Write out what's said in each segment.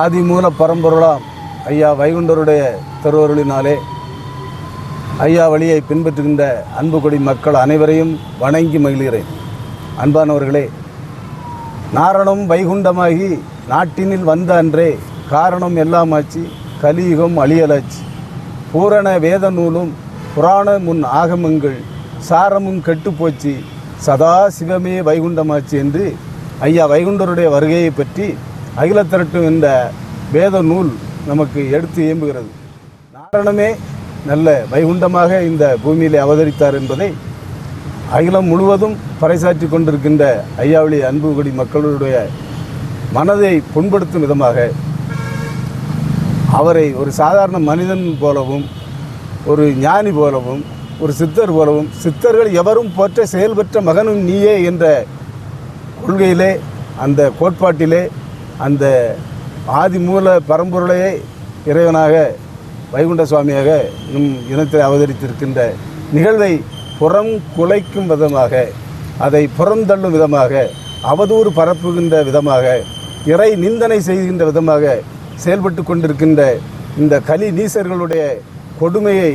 ஆதிமூல பரம்பொருளாம் ஐயா வைகுண்டருடைய திருவருளினாலே ஐயா வழியை பின்பற்றுகின்ற அன்பு கொடி மக்கள் அனைவரையும் வணங்கி மகிழ்கிறேன். அன்பானவர்களே நாரணம் வைகுண்டமாகி நாட்டினில் வந்த அன்றே காரணம் எல்லாமாச்சு கலியுகம் அழியலாச்சு. பூரண வேத நூலும் புராண முன் ஆகமங்கள் சாரமும் கெட்டுப்போச்சு சதா சிவமே வைகுண்டமாச்சு என்று ஐயா வைகுண்டருடைய வருகையை பற்றி அகில திரட்டும் என்ற வேத நூல் நமக்கு எடுத்து இயம்புகிறது நாரணமே நல்ல வைகுண்டமாக இந்த பூமியிலே அவதரித்தார் என்பதை அகிலம் முழுவதும் பறைசாற்றி கொண்டிருக்கின்ற ஐயாவளி அன்புகுடி மக்களுடைய மனதை புண்படுத்தும் விதமாக அவரை ஒரு சாதாரண மனிதன் போலவும் ஒரு ஞானி போலவும் ஒரு சித்தர் போலவும் சித்தர்கள் எவரும் போற்ற செயல்பெற்ற மகனும் நீயே என்ற கொள்கையிலே அந்த கோட்பாட்டிலே அந்த ஆதி மூல பரம்பொருளையே இறைவனாக வைகுண்ட சுவாமியாக நம் இனத்தில் அவதரித்திருக்கின்ற நிகழ்வை புறம் குலைக்கும் விதமாக அதை புறந்தள்ளும் விதமாக அவதூறு பரப்புகின்ற விதமாக இறை நிந்தனை செய்கின்ற விதமாக செயல்பட்டு கொண்டிருக்கின்ற இந்த கலி நீசர்களுடைய கொடுமையை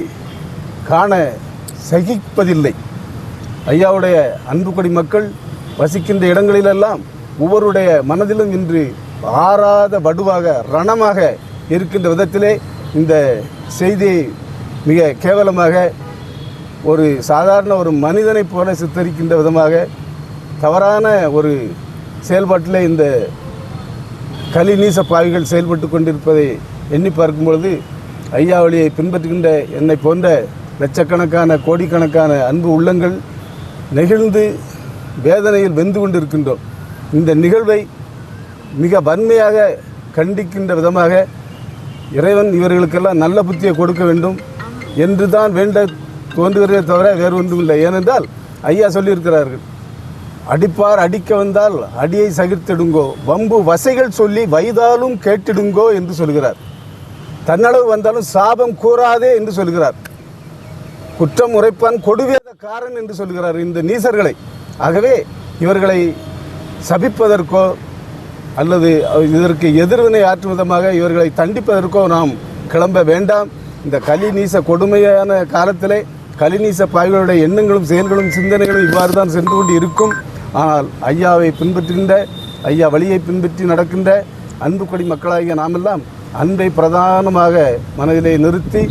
காண சகிப்பதில்லை. ஐயாவுடைய அன்புக்குடி மக்கள் வசிக்கின்ற இடங்களிலெல்லாம் ஒவ்வொருடைய மனதிலும் இன்று ஆறாத வடுவாக ரணமாக இருக்கின்ற விதத்திலே இந்த செய்தியை மிக கேவலமாக ஒரு சாதாரண ஒரு மனிதனைப் போல சித்தரிக்கின்ற விதமாக தவறான ஒரு செயல்பாட்டில் இந்த களி நீச பாவிகள் செயல்பட்டு கொண்டிருப்பதை எண்ணி பார்க்கும் பொழுது ஐயா வழியை பின்பற்றுகின்ற என்னை போன்ற லட்சக்கணக்கான கோடிக்கணக்கான அன்பு உள்ளங்கள் நெகிழ்ந்து வேதனையில் வெந்து கொண்டிருக்கின்றோம். இந்த நிகழ்வை மிக வன்மையாக கண்டிக்கின்ற விதமாக இறைவன் இவர்களுக்கெல்லாம் நல்ல புத்தியை கொடுக்க வேண்டும் என்று தான் வேண்ட தோன்றுகிறதே தவிர வேறு ஒன்றும் இல்லை ஏனென்றால் ஐயா சொல்லியிருக்கிறார்கள் அடிப்பார் அடிக்க வந்தால் அடியை சகிர்த்திடுங்கோ வம்பு வசைகள் சொல்லி வைதாலும் கேட்டிடுங்கோ என்று சொல்கிறார். தன்னளவு வந்தாலும் சாபம் கூறாதே என்று சொல்கிறார். குற்றம் உரைப்பான் கொடுவேத காரன் என்று சொல்கிறார் இந்த நீசர்களை. ஆகவே இவர்களை சபிப்பதற்கோ அல்லது இதற்கு எதிர்வினை ஆற்றும் விதமாக இவர்களை தண்டிப்பதற்கோ நாம் கிளம்ப வேண்டாம். இந்த கலி நீச கொடுமையான காலத்திலே கலிநீச பாய்களுடைய எண்ணங்களும் செயல்களும் சிந்தனைகளும் இவ்வாறு தான் சென்று கொண்டு இருக்கும். ஆனால் ஐயாவை பின்பற்றுகின்ற ஐயா வழியை பின்பற்றி நடக்கின்ற அன்பு மக்களாகிய நாமெல்லாம் அன்பை பிரதானமாக மனதிலே நிறுத்தி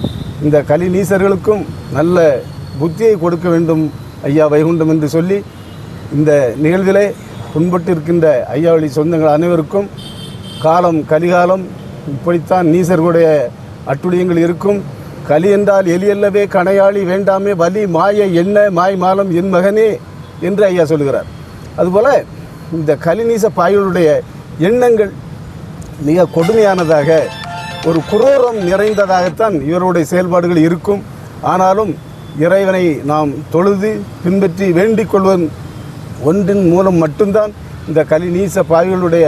இந்த கலி நீசர்களுக்கும் நல்ல புத்தியை கொடுக்க வேண்டும் ஐயா வைகுண்டம் என்று சொல்லி இந்த நிகழ்விலே புண்பட்டு இருக்கின்ற ஐயாவளி சொந்தங்கள் அனைவருக்கும் காலம் கலிகாலம் இப்படித்தான் நீசர்களுடைய அட்டுழியங்கள் இருக்கும். கலி என்றால் எலியல்லவே கணையாளி வேண்டாமே வலி மாய என்ன மாய் மாலம் என் மகனே என்று ஐயா சொல்கிறார் அதுபோல் இந்த கலிநீச பாய்களுடைய எண்ணங்கள் மிக கொடுமையானதாக ஒரு குரூரம் நிறைந்ததாகத்தான் இவருடைய செயல்பாடுகள் இருக்கும். ஆனாலும் இறைவனை நாம் தொழுது பின்பற்றி வேண்டிக் கொள்வன் ஒன்றின் மூலம் மட்டும்தான் இந்த கலிநீச பாய்களுடைய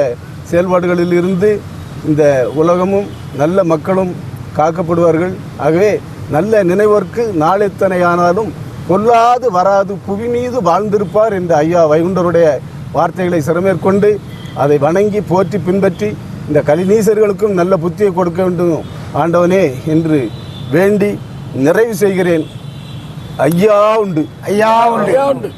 செயல்பாடுகளில் இருந்து இந்த உலகமும் நல்ல மக்களும் காக்கப்படுவார்கள். ஆகவே நல்ல நினைவர்க்கு நாளைத்தனையானாலும் கொல்லாது வராது புவி மீது வாழ்ந்திருப்பார் என்ற ஐயா வைகுண்டருடைய வார்த்தைகளை சிறமேற்கொண்டு அதை வணங்கி போற்றி பின்பற்றி இந்த கலிநீசர்களுக்கும் நல்ல புத்தியை கொடுக்க வேண்டும். ஆண்டவனே என்று வேண்டி நிறைவு செய்கிறேன். ஐயா உண்டு. ஐயா உண்டு.